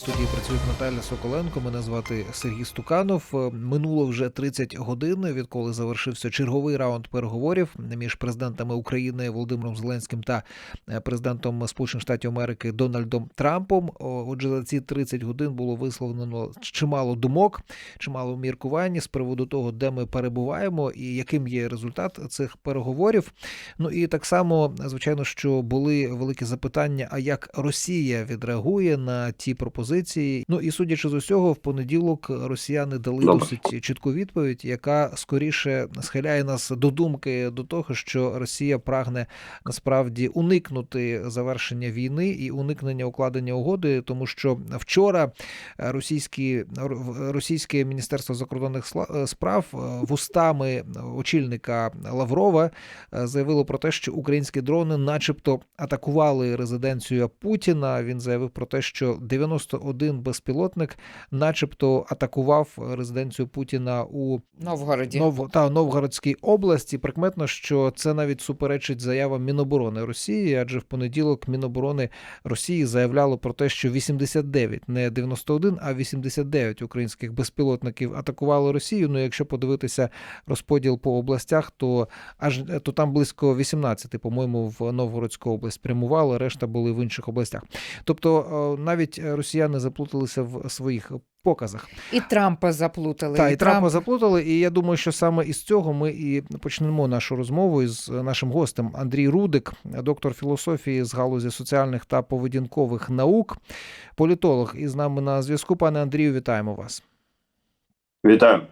Студії працює Наталя Соколенко. Мене звати Сергій Стуканов. Е, Минуло вже 30 годин, відколи завершився черговий раунд переговорів між президентами України Володимиром Зеленським та е, президентом Сполучених Штатів Америки Дональдом Трампом. Отже, за ці 30 годин було висловлено чимало думок, чимало міркувань з приводу того, де ми перебуваємо і яким є результат цих переговорів. Ну і так само, звичайно, що були великі запитання: а як Росія відреагує на ті пропозиції? Ну і судячи з усього, в понеділок росіяни дали Добре. досить чітку відповідь, яка скоріше схиляє нас до думки до того, що Росія прагне насправді уникнути завершення війни і уникнення укладення угоди, тому що вчора російські російське міністерство закордонних справ вустами очільника Лаврова е, заявило про те, що українські дрони, начебто, атакували резиденцію Путіна. Він заявив про те, що 91 безпілотник, начебто, атакував резиденцію Путіна у Новгороді. Нов... та Новгородській області. Прикметно, що це навіть суперечить заявам Міноборони Росії, адже в понеділок Міноборони Росії заявляло про те, що 89, не 91, а 89 українських безпілотників атакували Росію. Ну, якщо подивитися розподіл по областях, то аж то там близько 18, по-моєму, в Новгородську область прямували, решта були в інших областях. Тобто е, навіть росіяни заплуталися в своїх показах. І Трампа заплутали. Так, і Трампа Трамп... заплутали, і я думаю, що саме із цього ми і почнемо нашу розмову із нашим гостем Андрій Рудик, доктор філософії з галузі соціальних та поведінкових наук, політолог. І з нами на зв'язку. Пане Андрію, вітаємо вас. Вітаю.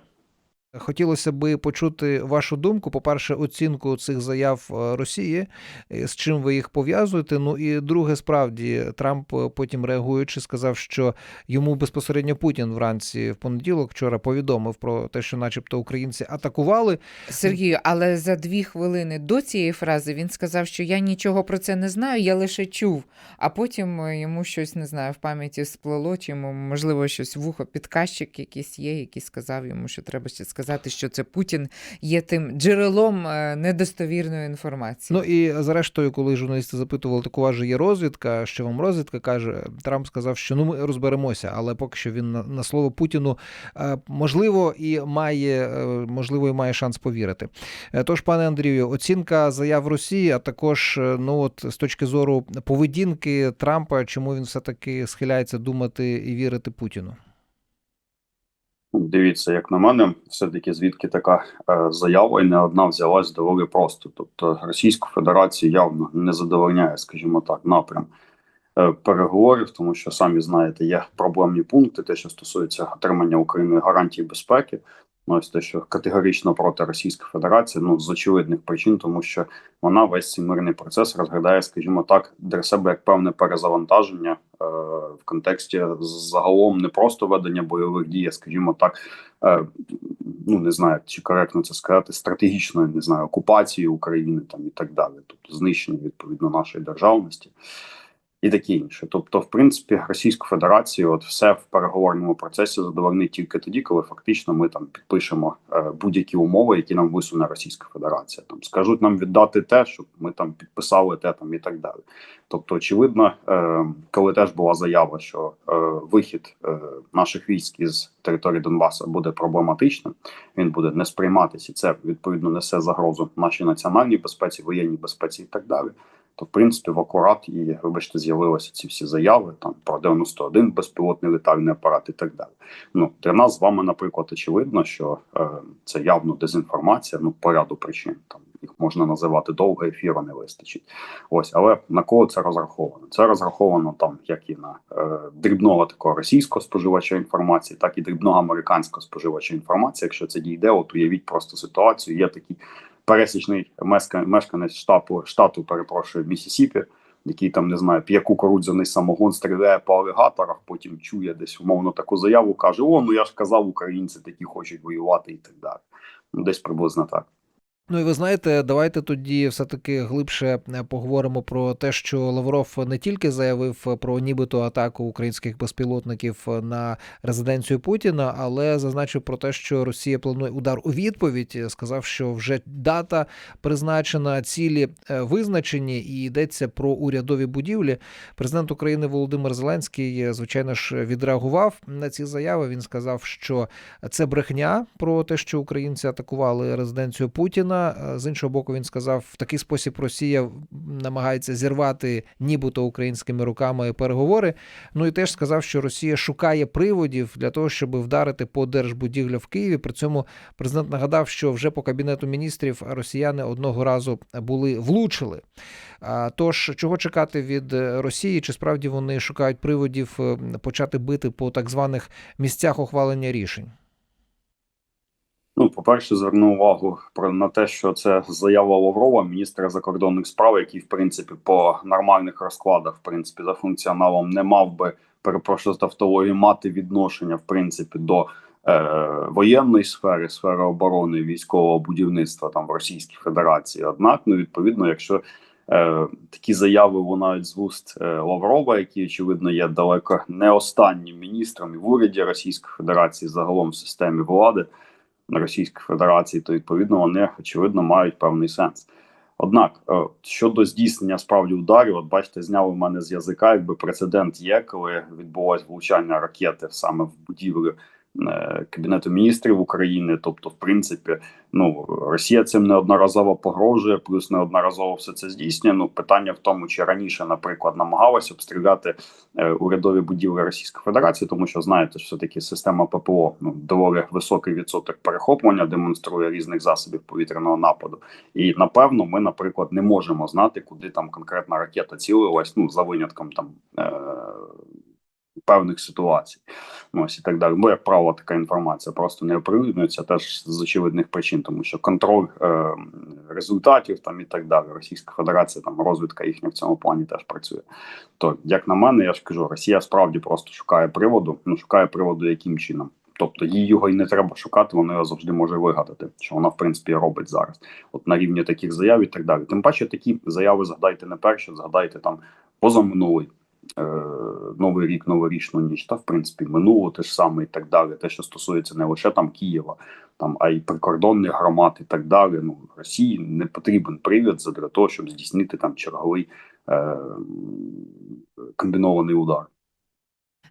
Хотілося би почути вашу думку. По-перше, оцінку цих заяв е, Росії, е, з чим ви їх пов'язуєте. Ну і друге, справді, Трамп е, потім реагуючи, сказав, що йому безпосередньо Путін вранці в понеділок вчора повідомив про те, що, начебто, українці атакували. Сергію, але за дві хвилини до цієї фрази він сказав, що я нічого про це не знаю, я лише чув. А потім йому щось не знаю в пам'яті сплело, чи йому можливо щось вухо, підказчик якийсь є, який сказав йому, що треба ще сказати, що це Путін є тим джерелом е, недостовірної інформації. Ну і зрештою, коли журналісти запитували, так у вас же є розвідка, що вам розвідка каже, Трамп сказав, що ну ми розберемося, але поки що він на, на слово Путіну е, можливо і має е, можливо і має шанс повірити. Тож, пане Андрію, оцінка заяв Росії, а також ну от з точки зору поведінки Трампа, чому він все таки схиляється думати і вірити Путіну. Дивіться, як на мене, все-таки звідки така е, заява і не одна взялась доволі просто. Тобто Російську Федерацію явно не задовольняє, скажімо так, напрям е, переговорів, тому що самі знаєте, є проблемні пункти, те, що стосується отримання Україною гарантій безпеки. Ну, ось те, що категорично проти Російської Федерації, ну з очевидних причин, тому що вона весь цей мирний процес розглядає, скажімо так, для себе як певне перезавантаження в контексті загалом не просто ведення бойових дій, а скажімо так, е, ну не знаю, чи коректно це сказати, стратегічної не знаю, окупації України там і так далі, тобто знищення відповідно нашої державності. І таке інше, тобто, в принципі, Російську Федерацію, от все в переговорному процесі задовольнить тільки тоді, коли фактично ми там підпишемо е, будь-які умови, які нам висуне Російська Федерація. Там скажуть нам віддати те, щоб ми там підписали те там і так далі. Тобто, очевидно, е, коли теж була заява, що е, вихід наших військ із території Донбасу буде проблематичним, він буде не сприйматися, і це відповідно несе загрозу нашій національній безпеці, воєнній безпеці і так далі. То, в принципі, в акурат і, вибачте, з'явилися ці всі заяви там про 91 безпілотний літальний апарат і так далі. Ну для нас з вами, наприклад, очевидно, що е, це явно дезінформація, ну по ряду причин. Там їх можна називати довго, ефіру не вистачить. Ось, але на кого це розраховано? Це розраховано там як і на е, дрібного такого російського споживача інформації, так і дрібного американського споживача інформації. Якщо це дійде, от уявіть просто ситуацію. Є такий пересічний мешка- мешканець штату, штату, перепрошую, Місісіпі, який там не знаю, п'є кукурудзяний самогон, стріляє по алігаторах, потім чує десь умовно таку заяву, каже: О, ну я ж казав, українці такі хочуть воювати і так далі. Ну, десь приблизно так. Ну і ви знаєте, давайте тоді все-таки глибше е, поговоримо про те, що Лавров не тільки заявив про нібито атаку українських безпілотників на резиденцію Путіна, але зазначив про те, що Росія планує удар у відповідь. Сказав, що вже дата призначена, цілі е, визначені, і йдеться про урядові будівлі. Президент України Володимир Зеленський, е, звичайно ж, відреагував на ці заяви. Він сказав, що це брехня про те, що українці атакували резиденцію Путіна. З іншого боку, він сказав, в такий спосіб Росія намагається зірвати нібито українськими руками переговори. Ну і теж сказав, що Росія шукає приводів для того, щоб вдарити по держбудівлю в Києві. При цьому президент нагадав, що вже по кабінету міністрів росіяни одного разу були влучили. Тож, чого чекати від Росії? Чи справді вони шукають приводів е, почати бити по так званих місцях ухвалення рішень? Ну, по-перше, зверну увагу про на те, що це заява Лаврова, міністра закордонних справ, який, в принципі, по нормальних розкладах, в принципі, за функціоналом не мав би перепрошую з тавтології мати відношення в принципі до е, воєнної сфери, сфери оборони, військового будівництва там в Російській Федерації. Однак, ну відповідно, якщо е, такі заяви лунають з вуст е, Лаврова, який очевидно є далеко не останнім міністром і в уряді Російської Федерації, загалом в системі влади. Російської Федерації, то відповідно вони очевидно мають певний сенс. Однак е, щодо здійснення справді ударів, от бачите, зняли в мене з язика, якби прецедент є, коли відбулось влучання ракети саме в будівлю Кабінету міністрів України. Тобто, в принципі, ну Росія цим неодноразово погрожує, плюс неодноразово все це здійснює. Ну питання в тому, чи раніше, наприклад, намагалась обстріляти е, урядові будівлі Російської Федерації, тому що знаєте, що таки система ППО ну доволі високий відсоток перехоплення демонструє різних засобів повітряного нападу. І напевно, ми, наприклад, не можемо знати, куди там конкретна ракета цілилась. Ну за винятком там. Е певних ситуацій. Ось і так далі. Бо, як правило, така інформація просто не оприлюднюється теж з очевидних причин, тому що контроль е, результатів там і так далі. Російська Федерація, там розвідка їхня в цьому плані теж працює. То, як на мене, я ж кажу, Росія справді просто шукає приводу, ну шукає приводу яким чином. Тобто їй його і не треба шукати, вона його завжди може вигадати, що вона в принципі робить зараз. От на рівні таких заяв і так далі. Тим паче такі заяви згадайте не перші, згадайте там позаминулий Новий рік, новорічну ніч, та в принципі минуло те ж саме і так далі. Те, що стосується не лише там Києва, там а й прикордонних громад і так далі. Ну Росії не потрібен привід для того, щоб здійснити там черговий е, комбінований удар.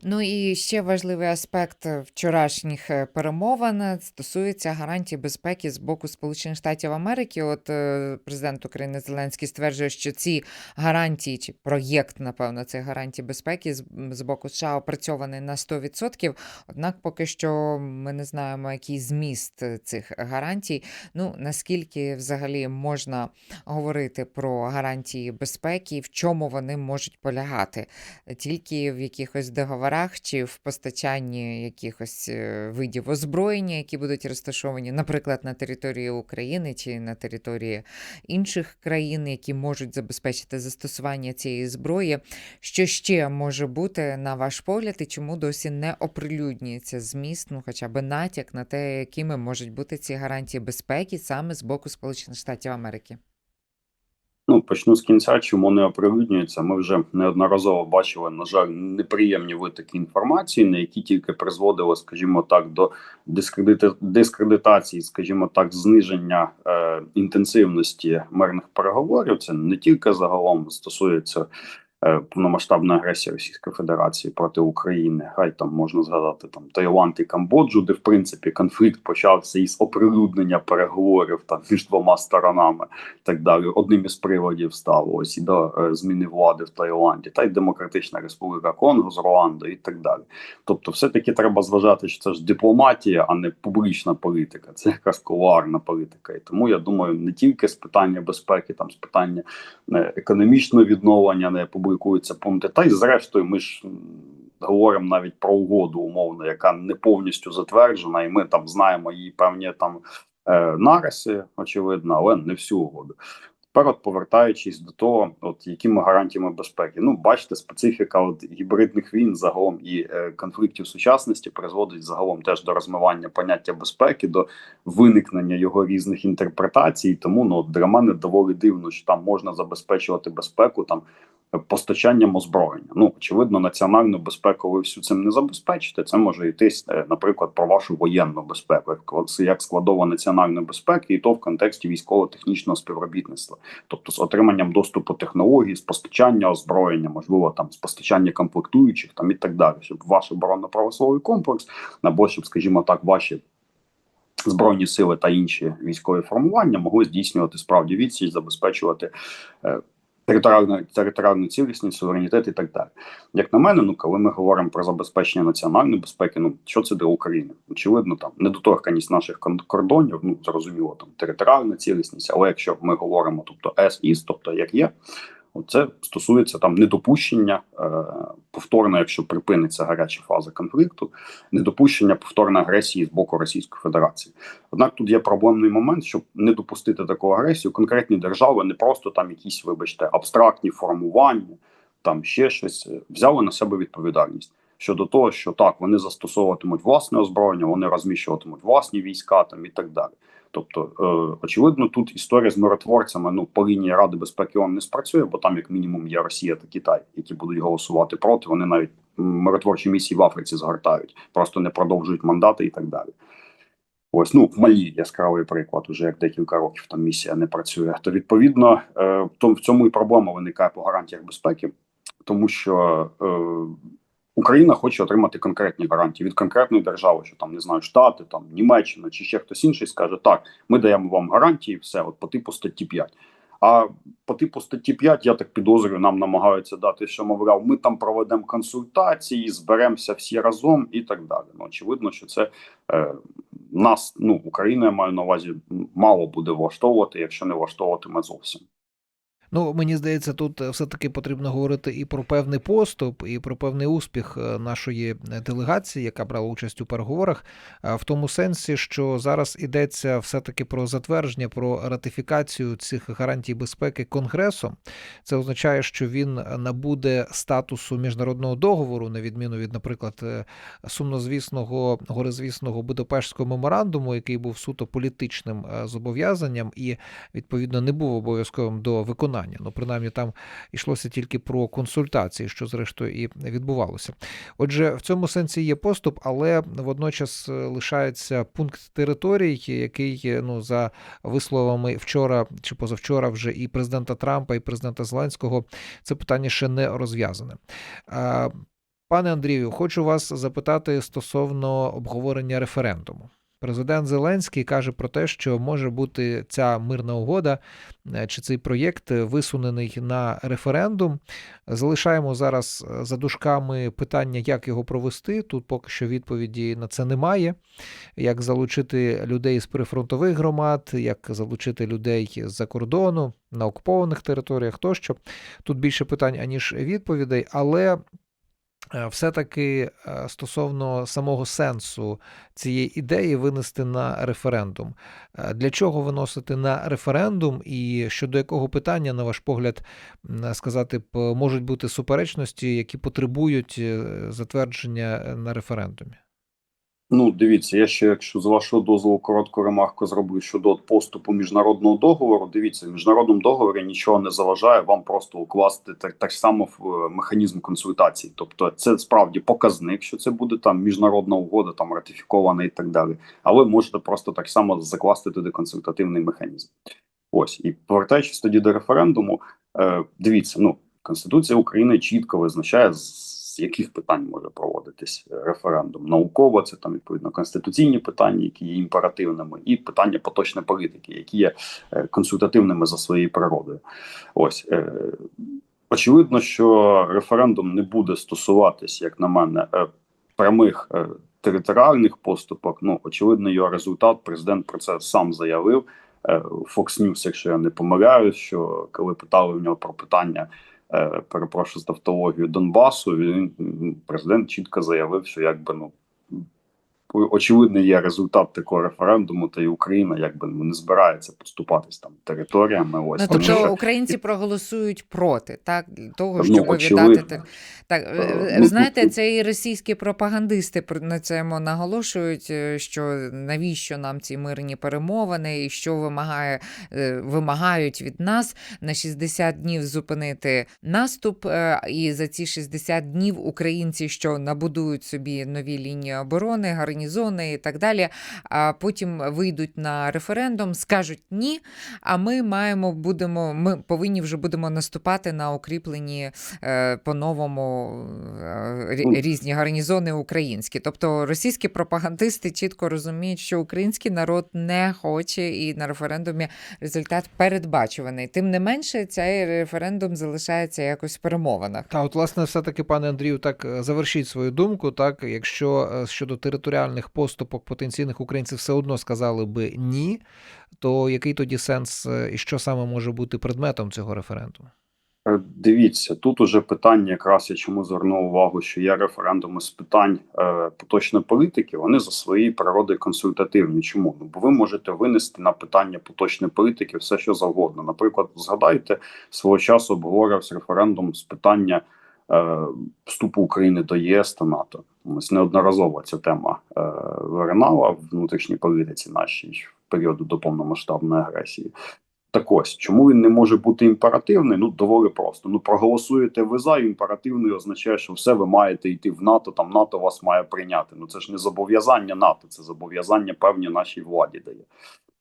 Ну і ще важливий аспект вчорашніх е, перемовин е, стосується гарантій безпеки з боку Сполучених Штатів Америки. От е, президент України Зеленський стверджує, що ці гарантії чи проєкт, напевно, цих гарантій безпеки з боку США опрацьований на 100%. Однак, поки що ми не знаємо, який зміст цих гарантій. Ну наскільки взагалі можна говорити про гарантії безпеки, в чому вони можуть полягати, тільки в якихось договорах договорах чи в постачанні якихось е, видів озброєння, які будуть розташовані, наприклад, на території України чи на території інших країн, які можуть забезпечити застосування цієї зброї. Що ще може бути на ваш погляд, і чому досі не оприлюднюється зміст, ну хоча б натяк на те, якими можуть бути ці гарантії безпеки саме з боку Сполучених Штатів Америки? Ну, почну з кінця, чому не оприлюднюється. Ми вже неодноразово бачили, на жаль, неприємні витоки інформації, на які тільки призводили, скажімо так, до дискредити... дискредитації, скажімо так, зниження е, інтенсивності мирних переговорів. Це не тільки загалом стосується. Е, повномасштабна агресія Російської Федерації проти України. Хай там можна згадати там Таїланд і Камбоджу, де в принципі конфлікт почався із оприлюднення переговорів там між двома сторонами. Так далі, одним із приводів стало ось і до е, зміни влади в Таїланді, та й Демократична Республіка Конго з Руандою і так далі. Тобто, все таки треба зважати, що це ж дипломатія, а не публічна політика. Це якраз кулуарна політика. І тому я думаю, не тільки з питання безпеки, там з питання е, економічного відновлення, не публічної публікуються пункти. Та й зрештою, ми ж говоримо навіть про угоду умовно, яка не повністю затверджена, і ми там знаємо її певні там е, нариси, очевидно, але не всю угоду. Тепер, от повертаючись до того, от якими гарантіями безпеки, ну бачите, специфіка от гібридних війн загалом і е, конфліктів сучасності призводить загалом теж до розмивання поняття безпеки, до виникнення його різних інтерпретацій. Тому ну для мене доволі дивно, що там можна забезпечувати безпеку там постачанням озброєння. Ну очевидно, національну безпеку ви всю цим не забезпечите. Це може йтись, е, наприклад, про вашу воєнну безпеку, як- складова національної безпеки, і то в контексті військово-технічного співробітництва, тобто з отриманням доступу технологій, з постачання озброєння, можливо, там з постачання комплектуючих там і так далі, щоб ваш оборонно-промисловий комплекс або щоб, скажімо так, ваші. Збройні сили та інші військові формування могли здійснювати справді відсіч, забезпечувати е, територіальну територіальну цілісність, суверенітет і так далі. Як на мене, ну коли ми говоримо про забезпечення національної безпеки, ну що це для України? Очевидно, там недоторканість наших кордонів, ну зрозуміло, там територіальна цілісність, але якщо ми говоримо, тобто ес тобто як є. Це стосується там недопущення е, повторно, якщо припиниться гаряча фаза конфлікту, недопущення повторної агресії з боку Російської Федерації. Однак тут є проблемний момент, щоб не допустити таку агресію, конкретні держави не просто там якісь, вибачте, абстрактні формування, там ще щось взяли на себе відповідальність щодо того, що так вони застосовуватимуть власне озброєння, вони розміщуватимуть власні війська там і так далі. Тобто, е, очевидно, тут історія з миротворцями ну по лінії Ради безпеки ООН не спрацює, бо там, як мінімум, є Росія та Китай, які будуть голосувати проти. Вони навіть миротворчі місії в Африці згортають, просто не продовжують мандати і так далі. Ось ну в Малі яскравий приклад, уже як декілька років там місія не працює. То відповідно е, в цьому і проблема виникає по гарантіях безпеки, тому що е, Україна хоче отримати конкретні гарантії від конкретної держави, що там не знаю, Штати, там Німеччина чи ще хтось інший скаже: так, ми даємо вам гарантії, все от по типу статті 5. А по типу статті 5, я так підозрюю, нам намагаються дати, що мовляв, ми там проведемо консультації, зберемося всі разом і так далі. Ну очевидно, що це е, нас, ну Україна я маю на увазі, мало буде влаштовувати, якщо не влаштовуватиме зовсім. Ну, мені здається, тут е, все-таки потрібно говорити і про певний поступ, і про певний успіх е, нашої е, делегації, яка брала участь у переговорах, в тому сенсі, що зараз йдеться все-таки про затвердження, про ратифікацію цих гарантій безпеки Конгресом. Це означає, що він набуде статусу міжнародного договору, на відміну від, наприклад, сумнозвісного горизвісного Будапештського меморандуму, який був суто політичним зобов'язанням і відповідно не був обов'язковим до виконання. Ну, принаймні, там йшлося тільки про консультації, що зрештою і відбувалося. Отже, в цьому сенсі є поступ, але водночас е, лишається пункт територій, який е, ну за висловами вчора чи позавчора вже і президента Трампа, і президента Зеленського це питання ще не розв'язане. Пане Андрію, хочу вас запитати стосовно обговорення референдуму. Президент Зеленський каже про те, що може бути ця мирна угода е, чи цей проєкт висунений на референдум. Залишаємо зараз е, за дужками питання, як його провести. Тут поки що відповіді на це немає. Як залучити людей з прифронтових громад, як залучити людей з-за кордону на окупованих територіях тощо. Тут більше питань, аніж відповідей, але все-таки е, стосовно самого сенсу цієї ідеї винести на референдум. Е, Для чого виносити на референдум, і щодо якого питання, на ваш погляд, сказати можуть бути суперечності, які потребують е, затвердження е, на референдумі? Ну, дивіться, я ще, якщо з вашого дозволу коротку ремарку зроблю щодо поступу міжнародного договору. Дивіться, в міжнародному договорі нічого не заважає вам просто укласти так, так само в е, механізм консультацій. Тобто, це справді показник, що це буде там міжнародна угода, там ратифікована і так далі. Але можете просто так само закласти туди консультативний механізм. Ось і повертаючись тоді до референдуму, е, дивіться, ну Конституція України чітко визначає з яких питань може проводитись е, референдум. Науково це там відповідно конституційні питання, які є імперативними, і питання поточної політики, які є е, консультативними за своєю природою. Ось е, очевидно, що референдум не буде стосуватись, як на мене, прямих територіальних поступок. Ну очевидно, його результат. Президент про це сам заявив. Fox News, якщо я не помиляюсь, що коли питали в нього про питання. Е, перепрошую з тавтологію Донбасу. Він президент чітко заявив, що якби ну очевидно є результат такого референдуму, та й Україна якби не збирається поступатись там територіями. Ось Ну, тому тобто що українці проголосують проти, так для того, Ну, щоб очевидно. віддати так. Так е, Е, ну, знаєте, ну, це і російські пропагандисти про- на цьому наголошують, е, що навіщо нам ці мирні перемовини, і що вимагає вимагають від нас на 60 днів зупинити наступ. І за ці 60 днів українці, що набудують собі нові лінії оборони, гарнізони і так далі. А потім вийдуть на референдум, скажуть ні. А ми маємо будемо. Ми повинні вже будемо наступати на укріплені е, по-новому е, різні гарнізони українські. Тобто російські пропагандисти чітко розуміють, що український народ не хоче, і на референдумі результат передбачуваний. Тим не менше, цей референдум залишається якось в перемовинах. Та от, власне, все-таки, пане Андрію, так е, завершіть свою думку. Так, якщо щодо територіальних поступок потенційних українців все одно сказали би ні, то який тоді сенс е, і що саме може бути предметом цього референдуму? Е, Дивіться, тут уже питання, якраз я чому звернув увагу, що є референдуми з питань е, поточної політики. Вони за своєю природою консультативні. Чому? Ну бо ви можете винести на питання поточної політики все, що завгодно. Наприклад, згадайте свого часу обговорювався референдум з питання вступу України до ЄС та НАТО. Ось неодноразово ця тема е, виринала в внутрішній політиці нашій в періоду до повномасштабної агресії. Так ось, чому він не може бути імперативний? Ну доволі просто. Ну проголосуєте ви за імперативний означає, що все ви маєте йти в НАТО. Там НАТО вас має прийняти. Ну це ж не зобов'язання НАТО, це зобов'язання певні нашій владі дає.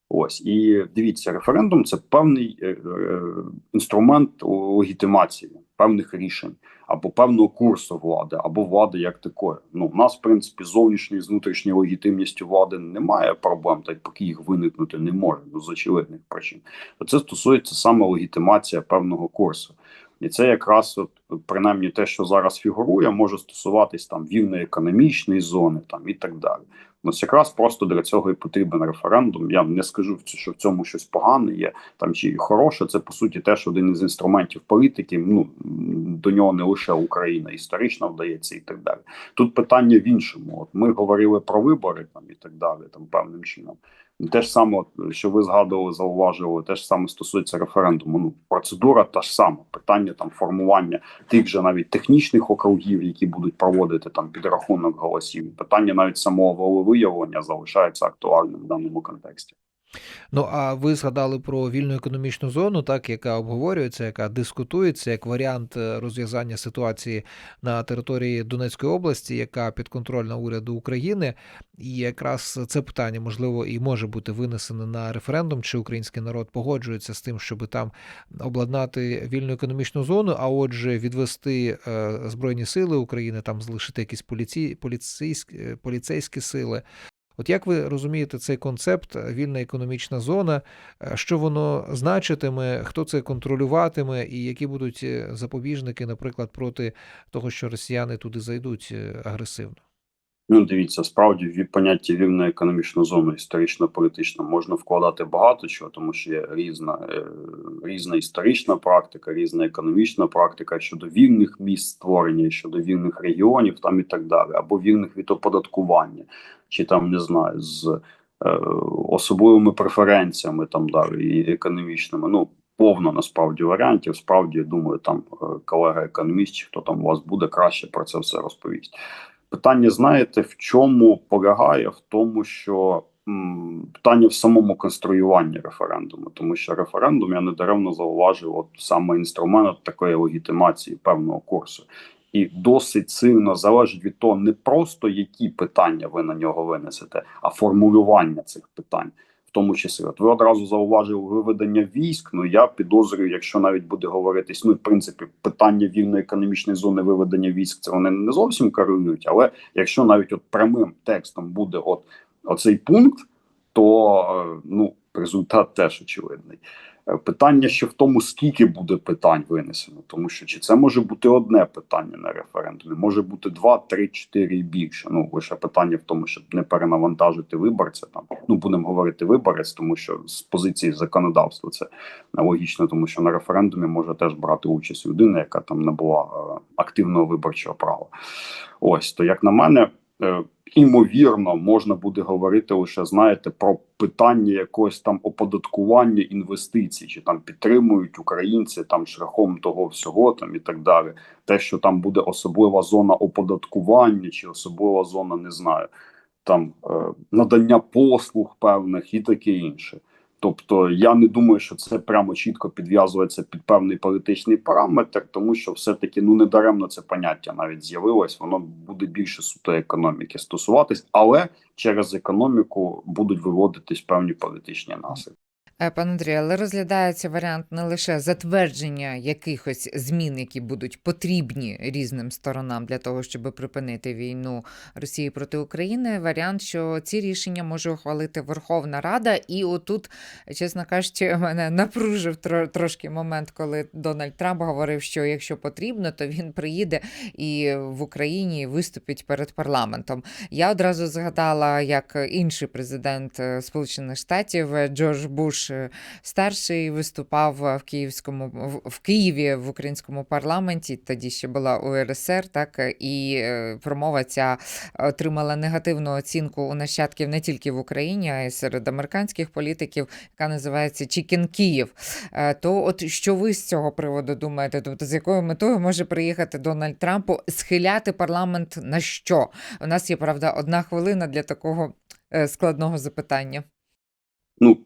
Ось і дивіться, референдум це певний е, е, інструмент легітимації певних рішень або певного курсу влади, або влади як такої. Ну у нас в принципі з зовнішньою з внутрішньою легітимністю влади немає проблем, та й поки їх виникнути не може ну, з очевидних причин. Це стосується саме легітимація певного курсу. І це якраз от принаймні те, що зараз фігурує, може стосуватись там вільної економічної зони, там і так далі. Ось якраз просто для цього і потрібен референдум. Я не скажу, що в цьому щось погане є там чи хороше. Це по суті теж один із інструментів політики. Ну до нього не лише Україна історично вдається і так далі. Тут питання в іншому. От ми говорили про вибори там і так далі, там певним чином. Те ж саме, що ви згадували, зауважували, те ж саме стосується референдуму. Ну процедура та ж сама питання там формування тих же навіть технічних округів, які будуть проводити там підрахунок голосів. Питання навіть самого волевиявлення залишається актуальним в даному контексті. Ну а ви згадали про вільну економічну зону, так яка обговорюється, яка дискутується як варіант е, розв'язання ситуації на території Донецької області, яка підконтрольна уряду України. І якраз це питання можливо і може бути винесене на референдум, чи український народ погоджується з тим, щоб там обладнати вільну економічну зону, а отже, відвести е, збройні сили України, там залишити якісь поліцейські, поліцейські сили. От як ви розумієте цей концепт е, вільна економічна зона? Е, Що воно значитиме, хто це контролюватиме, і які будуть е, запобіжники, наприклад, проти того, що росіяни туди зайдуть агресивно? Ну, дивіться, справді в поняття вільної економічної зони історично-політично можна вкладати багато чого, тому що є різна, е, різна історична практика, різна економічна практика щодо вільних місць створення, щодо вільних регіонів, там і так далі, або вільних від оподаткування, чи там не знаю, з е, особливими преференціями там далі і економічними. Ну повно насправді варіантів. Справді я думаю, там е, колега економіст, хто там у вас буде краще про це все розповість. Питання, знаєте, в чому полягає? В тому, що питання в самому конструюванні референдуму, тому що референдум я недаремно зауважив, от саме інструмент такої легітимації певного курсу, і досить сильно залежить від того, не просто які питання ви на нього винесете, а формулювання цих питань. В тому числі, от ви одразу зауважили виведення військ. Ну я підозрюю, якщо навіть буде говоритись, ну в принципі, питання вільної економічної зони виведення військ, це вони не зовсім керують. Але якщо навіть от прямим текстом буде от оцей пункт, то е, ну результат теж очевидний. Е, Питання ще в тому, скільки буде питань винесено, тому що чи це може бути одне питання на референдумі, може бути два, три, чотири і більше. Ну лише питання в тому, щоб не перенавантажити виборця. Там ну будемо говорити виборець, тому що з позиції законодавства це логічно, тому що на референдумі може теж брати участь людина, яка там не була е, активного виборчого права. Ось то як на мене. е, імовірно можна буде говорити лише знаєте про питання якогось там оподаткування інвестицій, чи там підтримують українці там шляхом того всього там і так далі. Те, що там буде особлива зона оподаткування, чи особлива зона, не знаю, там е, надання послуг певних і таке інше. Тобто я не думаю, що це прямо чітко підв'язується під певний політичний параметр, тому що все-таки ну недаремно це поняття навіть з'явилось. Воно буде більше суто економіки стосуватись, але через економіку будуть виводитись певні політичні наслідки. Е, Пан Андрій, але розглядається варіант не лише затвердження якихось змін, які будуть потрібні різним сторонам для того, щоб припинити війну Росії проти України. Варіант, що ці рішення може ухвалити Верховна Рада, і отут, чесно кажучи, мене напружив тро- трошки момент, коли Дональд Трамп говорив, що якщо потрібно, то він приїде і в Україні виступить перед парламентом. Я одразу згадала, як інший президент е, Сполучених Штатів е, Джордж Буш е, старший виступав в Київському в- Києві в українському парламенті. Тоді ще була УРСР, так е, і е, промова ця отримала негативну оцінку у нащадків не тільки в Україні, а й серед американських політиків, яка називається Чікен Київ. То, от що ви з цього приводу думаєте? Тобто, з якою метою може приїхати Дональд Трампу схиляти парламент на що? У нас є правда одна хвилина для такого складного запитання. Ну,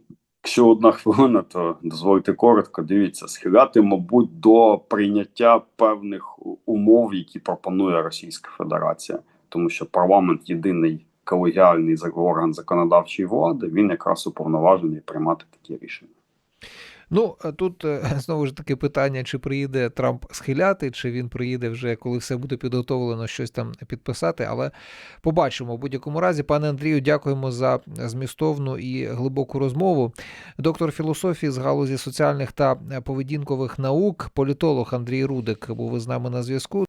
якщо одна хвилина, то дозвольте коротко. Дивіться, схиляти, мабуть, до прийняття певних умов, які пропонує Російська Федерація, тому що парламент єдиний колегіальний орган законодавчої влади, він якраз уповноважений приймати такі рішення. Ну тут е, знову ж таки питання, чи приїде Трамп схиляти, чи він приїде вже, коли все буде підготовлено, щось там підписати. Але побачимо. В будь-якому разі, пане Андрію, дякуємо за змістовну і глибоку розмову. Доктор філософії з галузі соціальних та поведінкових наук, політолог Андрій Рудик був із нами на зв'язку.